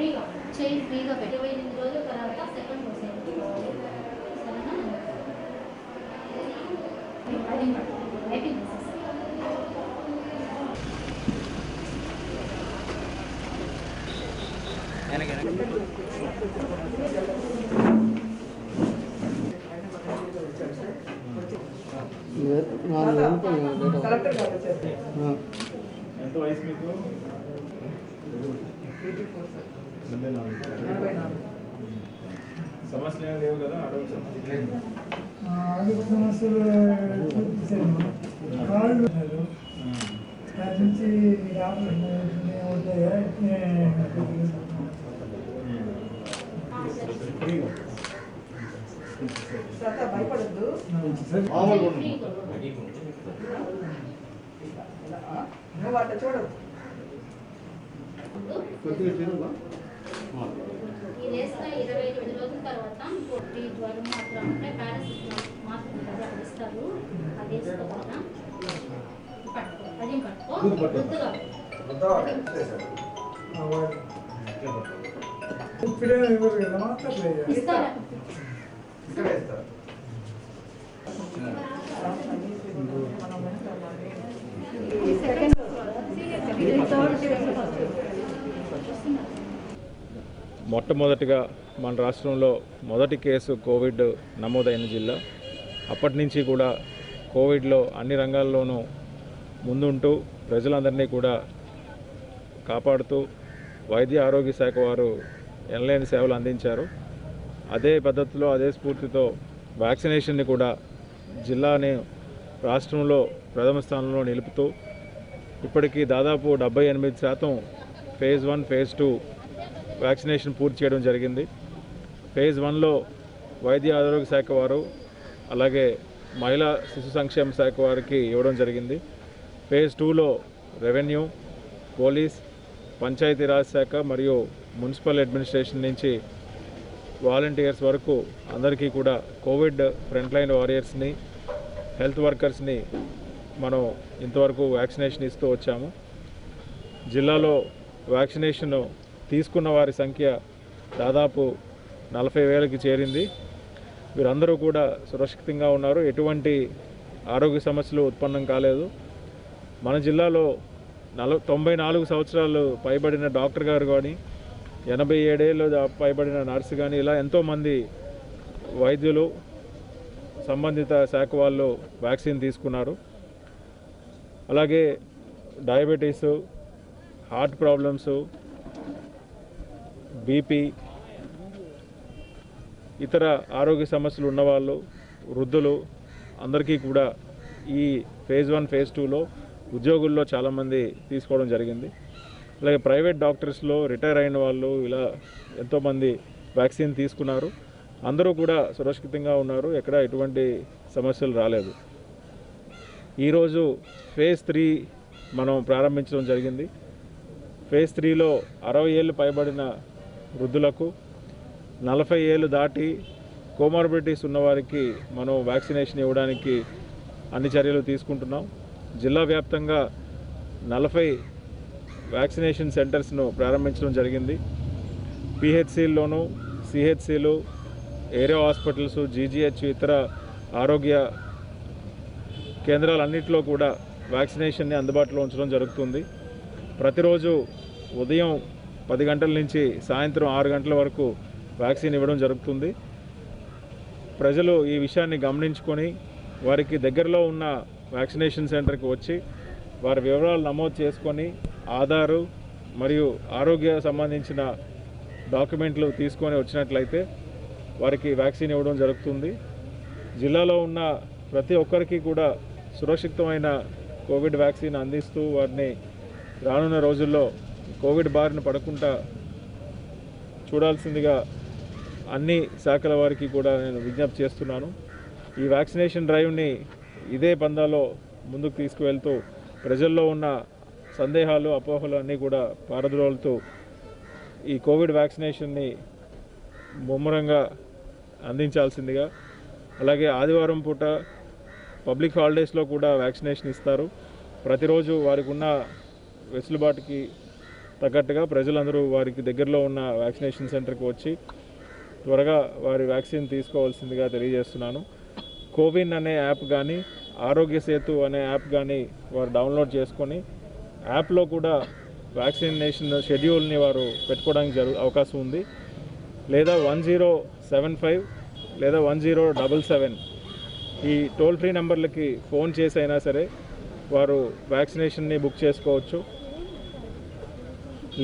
ఫ్రీగా చేయి ఫ్రీగా పెట్టి ఇరవై ఎనిమిది రోజుల తర్వాత సెకండ్ డోస్ వేయించుకోవాలి సరేనా అది అయిపోయింది కలెక్టర్ గారు వచ్చారు ఎంత వయసు మీకు? సమస్యలు ఏం లేవు కదా అడవి సమస్యలు కాళ్ళు దాని నుంచి భయపడద్దు. నువ్వు అట్లా చూడద్దు ఇది వేసిన ఇరవై ఎనిమిది రోజుల తర్వాత ఈ జ్వరం మాత్రం అంటే పారాసిటమాల్ మాత్రం ఉంటుంది అక్కడ ఇస్తారు అది వేసుకోవాలా పట్టుకో అది పట్టుకో. గుర్తుగా ఇప్పుడే ఇవ్వరు కదా మాత్రం ఇస్తారా? ఇక్కడే ఇస్తారు మనం వెళ్తామని. ఈ సెకండ్ మొట్టమొదటిగా మన రాష్ట్రంలో మొదటి కేసు కోవిడ్ నమోదైన జిల్లా. అప్పటి నుంచి కూడా కోవిడ్లో అన్ని రంగాల్లోనూ ముందుంటూ ప్రజలందరినీ కూడా కాపాడుతూ వైద్య ఆరోగ్య శాఖ వారు ఎనలేని సేవలు అందించారు. అదే పద్ధతిలో అదే స్ఫూర్తితో వ్యాక్సినేషన్ని కూడా జిల్లాని రాష్ట్రంలో ప్రథమ స్థానంలో నిలుపుతూ ఇప్పటికీ దాదాపు డెబ్బై ఎనిమిది శాతం phase one phase two vaccination పూర్తి చేయడం జరిగింది. ఫేజ్ వన్లో వైద్య ఆరోగ్య శాఖ వారు అలాగే మహిళా శిశు సంక్షేమ శాఖ వారికి ఇవ్వడం జరిగింది. ఫేజ్ టూలో రెవెన్యూ పోలీస్ పంచాయతీరాజ్ శాఖ మరియు మున్సిపల్ అడ్మినిస్ట్రేషన్ నుంచి వాలంటీర్స్ వరకు అందరికీ కూడా కోవిడ్ ఫ్రంట్ లైన్ వారియర్స్ని హెల్త్ వర్కర్స్ని మనం ఇంతవరకు వ్యాక్సినేషన్ ఇస్తూ వచ్చాము. జిల్లాలో వ్యాక్సినేషన్ తీసుకున్న వారి సంఖ్య దాదాపు నలభై వేలకి చేరింది. వీరందరూ కూడా సురక్షితంగా ఉన్నారు. ఎటువంటి ఆరోగ్య సమస్యలు ఉత్పన్నం కాలేదు. మన జిల్లాలో నల తొంభై నాలుగు సంవత్సరాలు పైబడిన డాక్టర్ గారు కానీ ఎనభై ఏడేళ్ళు పైబడిన నర్సు కానీ ఇలా ఎంతోమంది వైద్యులు సంబంధిత శాఖ వాళ్ళు వ్యాక్సిన్ తీసుకున్నారు. అలాగే డయాబెటీస్ హార్ట్ ప్రాబ్లమ్స్ బీపీ ఇతర ఆరోగ్య సమస్యలు ఉన్నవాళ్ళు వృద్ధులు అందరికీ కూడా ఈ ఫేజ్ వన్ ఫేజ్ టూలో ఉద్యోగుల్లో చాలామంది తీసుకోవడం జరిగింది. అలాగే ప్రైవేట్ డాక్టర్స్లో రిటైర్ అయిన వాళ్ళు ఇలా ఎంతోమంది వ్యాక్సిన్ తీసుకున్నారు. అందరూ కూడా సురక్షితంగా ఉన్నారు. ఎక్కడ ఎటువంటి సమస్యలు రాలేదు. ఈరోజు ఫేజ్ త్రీ మనం ప్రారంభించడం జరిగింది. ఫేజ్ త్రీలో అరవై ఏళ్ళు పైబడిన వృద్ధులకు నలభై ఏళ్ళు దాటి కోమార్బిడిటీస్ ఉన్నవారికి మనం వ్యాక్సినేషన్ ఇవ్వడానికి అన్ని చర్యలు తీసుకుంటున్నాం. జిల్లా వ్యాప్తంగా నలభై వ్యాక్సినేషన్ సెంటర్స్ను ప్రారంభించడం జరిగింది. పిహెచ్సిల్లోనూ సిహెచ్సిలు ఏరియా హాస్పిటల్స్ జీజీహెచ్ ఇతర ఆరోగ్య కేంద్రాలన్నింటిలో కూడా వ్యాక్సినేషన్ని అందుబాటులో ఉంచడం జరుగుతుంది. ప్రతిరోజు ఉదయం పది గంటల నుంచి సాయంత్రం ఆరు గంటల వరకు వ్యాక్సిన్ ఇవ్వడం జరుగుతుంది. ప్రజలు ఈ విషయాన్ని గమనించుకొని వారికి దగ్గరలో ఉన్న వ్యాక్సినేషన్ సెంటర్కి వచ్చి వారి వివరాలు నమోదు చేసుకొని ఆధారు మరియు ఆరోగ్య సంబంధించిన డాక్యుమెంట్లు తీసుకొని వచ్చినట్లయితే వారికి వ్యాక్సిన్ ఇవ్వడం జరుగుతుంది. జిల్లాలో ఉన్న ప్రతి ఒక్కరికి కూడా సురక్షితమైన కోవిడ్ వ్యాక్సిన్ అందిస్తూ వారిని రానున్న రోజుల్లో కోవిడ్ బారిన పడకుండా చూడాల్సిందిగా అన్ని శాఖల వారికి కూడా నేను విజ్ఞప్తి చేస్తున్నాను. ఈ వ్యాక్సినేషన్ డ్రైవ్ని ఇదే పందాలో ముందుకు తీసుకువెళ్తూ ప్రజల్లో ఉన్న సందేహాలు అపోహలు అన్నీ కూడా పారద్రోలుతూ ఈ కోవిడ్ వ్యాక్సినేషన్ని ముమ్మరంగా అందించాల్సిందిగా. అలాగే ఆదివారం పూట పబ్లిక్ హాలిడేస్లో కూడా వ్యాక్సినేషన్ ఇస్తారు. ప్రతిరోజు వారికి ఉన్న వెసులుబాటుకి తగ్గట్టుగా ప్రజలందరూ వారికి దగ్గరలో ఉన్న వ్యాక్సినేషన్ సెంటర్కి వచ్చి త్వరగా వారి వ్యాక్సిన్ తీసుకోవాల్సిందిగా తెలియజేస్తున్నాను. కోవిన్ అనే యాప్ కానీ ఆరోగ్య సేతు అనే యాప్ కానీ వారు డౌన్లోడ్ చేసుకొని యాప్లో కూడా వ్యాక్సినేషన్ షెడ్యూల్ని వారు పెట్టుకోవడానికి జరు అవకాశం ఉంది. లేదా వన్ జీరో సెవెన్ ఫైవ్ లేదా వన్ జీరో డబల్ సెవెన్ ఈ టోల్ ఫ్రీ నెంబర్లకి ఫోన్ చేసి అయినా సరే వారు వ్యాక్సినేషన్ని బుక్ చేసుకోవచ్చు.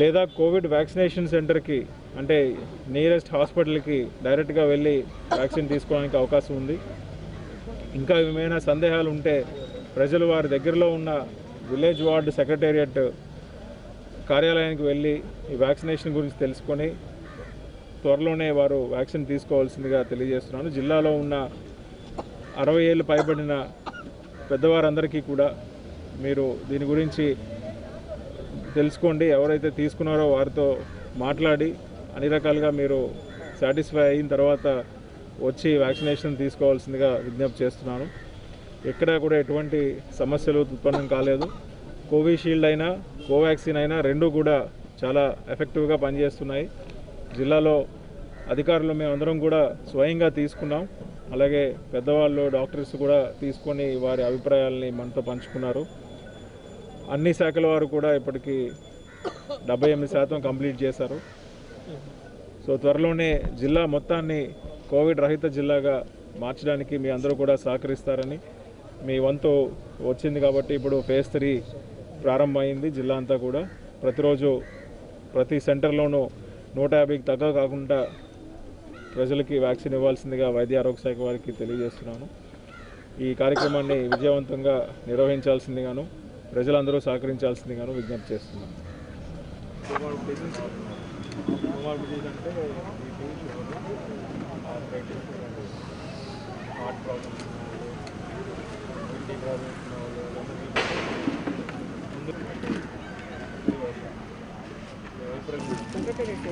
లేదా కోవిడ్ వ్యాక్సినేషన్ సెంటర్కి అంటే నియరెస్ట్ హాస్పిటల్కి డైరెక్ట్గా వెళ్ళి వ్యాక్సిన్ తీసుకోవడానికి అవకాశం ఉంది. ఇంకా ఏమైనా సందేహాలు ఉంటే ప్రజలు వారి దగ్గరలో ఉన్న విలేజ్ వార్డు సెక్రటేరియట్ కార్యాలయానికి వెళ్ళి ఈ వ్యాక్సినేషన్ గురించి తెలుసుకొని త్వరలోనే వారు వ్యాక్సిన్ తీసుకోవాల్సిందిగా తెలియజేస్తున్నాను. జిల్లాలో ఉన్న అరవై ఏళ్ళు పైబడిన పెద్దవారందరికీ కూడా మీరు దీని గురించి తెలుసుకోండి. ఎవరైతే తీసుకున్నారో వారితో మాట్లాడి అన్ని రకాలుగా మీరు సాటిస్ఫై అయిన తర్వాత వచ్చి వ్యాక్సినేషన్ తీసుకోవాల్సిందిగా విజ్ఞప్తి చేస్తున్నాను. ఎక్కడా కూడా ఎటువంటి సమస్యలు ఉత్పన్నం కాలేదు. కోవిషీల్డ్ అయినా కోవాక్సిన్ అయినా రెండు కూడా చాలా ఎఫెక్టివ్గా పనిచేస్తున్నాయి. జిల్లాలో అధికారులు మేమందరం కూడా స్వయంగా తీసుకున్నాం. అలాగే పెద్దవాళ్ళు డాక్టర్స్ కూడా తీసుకొని వారి అభిప్రాయాలని మనతో పంచుకున్నారు. అన్ని శాఖల వారు కూడా ఇప్పటికీ డెబ్బై ఎనిమిది శాతం కంప్లీట్ చేశారు. సో త్వరలోనే జిల్లా మొత్తాన్ని కోవిడ్ రహిత జిల్లాగా మార్చడానికి మీ అందరూ కూడా సహకరిస్తారని మీ వంతు వచ్చింది కాబట్టి ఇప్పుడు ఫేజ్ త్రీ ప్రారంభమైంది జిల్లా అంతా కూడా. ప్రతిరోజు ప్రతి సెంటర్లోనూ నూట యాభైకి తగ్గ కాకుండా ప్రజలకి వ్యాక్సిన్ ఇవ్వాల్సిందిగా వైద్య ఆరోగ్య శాఖ వారికి తెలియజేస్తున్నాను. ఈ కార్యక్రమాన్ని విజయవంతంగా నిర్వహించాల్సిందిగాను ప్రజలందరూ సహకరించాల్సిందిగాను విజ్ఞప్తి చేస్తున్నాను. సెక్రటేరియట్